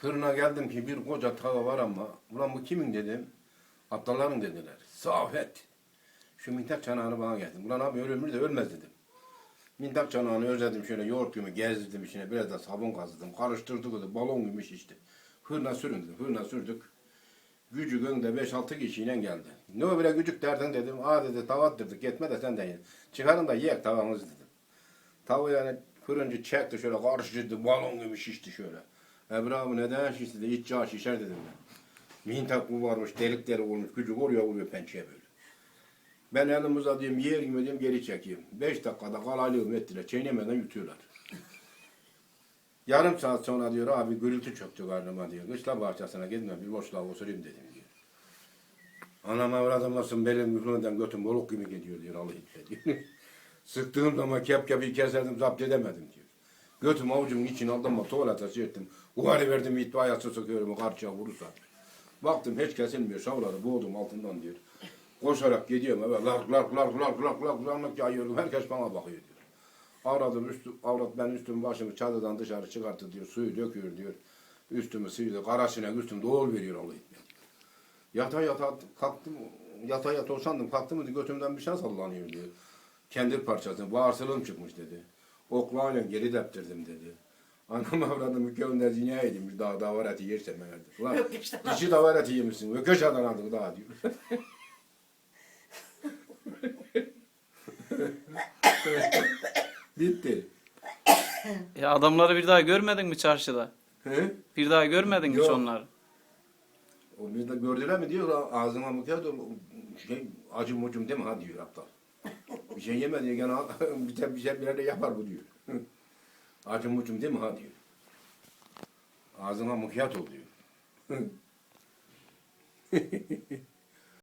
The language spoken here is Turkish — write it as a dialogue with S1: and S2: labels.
S1: Fırına geldim ki bir koca tava var ama ulan bu kimin dedim. Abdallah'ın dediler. Safet. Şu mintak çanağını bana getirdim. Ulan abi ölür de ölmez dedim. Mintak çanağını özledim şöyle yoğurt gibi gezdirdim içine biraz da sabun kazıdım. Karıştırdık da balon gibi işte. Fırına süründüm. Fırına sürdük. Gücü gönde 5-6 kişiyle geldi. Ne o bile gücük derdin dedim. Aa dedi tava attırdık yetme de sen de ye. Çıkarın da yiyek tavamızı dedim. Tava yani fırıncı çekti şöyle karıştırdı balon gibi şişti şöyle. Bu neden şişti de iç yağ şişer dedim ben. Mintak bu varmış delikleri olmuş gücü vuruyor vuruyor pençeye böyle. Ben elimi yer gibi diyorum geri çekeyim. Beş dakikada kalaylığım ettiler çiğnemeden yutuyorlar. Yarım saat sonra diyor abi gürültü çöktü karnıma diyor. Kışla bahçesine gitme bir boşluğa oturayım dedim diyor. Anam avradım nasıl belim yüklümeden götüm boluk gibi gidiyor diyor Allah diyor. Sıktığım zaman kep kepi keserdim zapt edemedim diyor. Götüm avucumun içine aldım mı tuvalete sıyırttım. Uvarı verdim itfaiye su sokuyorum karşıya vurursa. Baktım hiç kesilmiyor şavları boğdum altından diyor. Koşarak gidiyorum eve lark lark lark lark lark lark lark yayıyorum. Herkes bana bakıyor diyor. Avradım üstü, avrat ben üstümü başımı çadırdan dışarı çıkarttı diyor. Suyu döküyor diyor. Üstümü sıyırdı. Kara sinek üstüm doğul veriyor Allah itme. Yata yata kalktım. Yata yata sandım. Kalktım götümden bir şey sallanıyor diyor. Kendi parçasını. Bağırsılığım çıkmış dedi. Oklavayla geri deptirdim dedi. Anam avradım mükemmel dünya yedim. Daha davar eti yersem herhalde. Ulan
S2: Ökkeşten
S1: dişi davar eti yemişsin. Ökeş adan aldık daha diyor. Bitti.
S3: Ya adamları bir daha görmedin mi çarşıda?
S1: He?
S3: Bir daha görmedin mi hiç
S1: Yok.
S3: onları?
S1: O biz de gördüler mi diyor ağzıma mı geldi şey acım mucum değil mi ha diyor aptal. Bir şey yemedi diyor gene bir şey bir şey bir yerde yapar bu diyor. acım mucum değil mi ha diyor. Ağzıma mukyat ol diyor.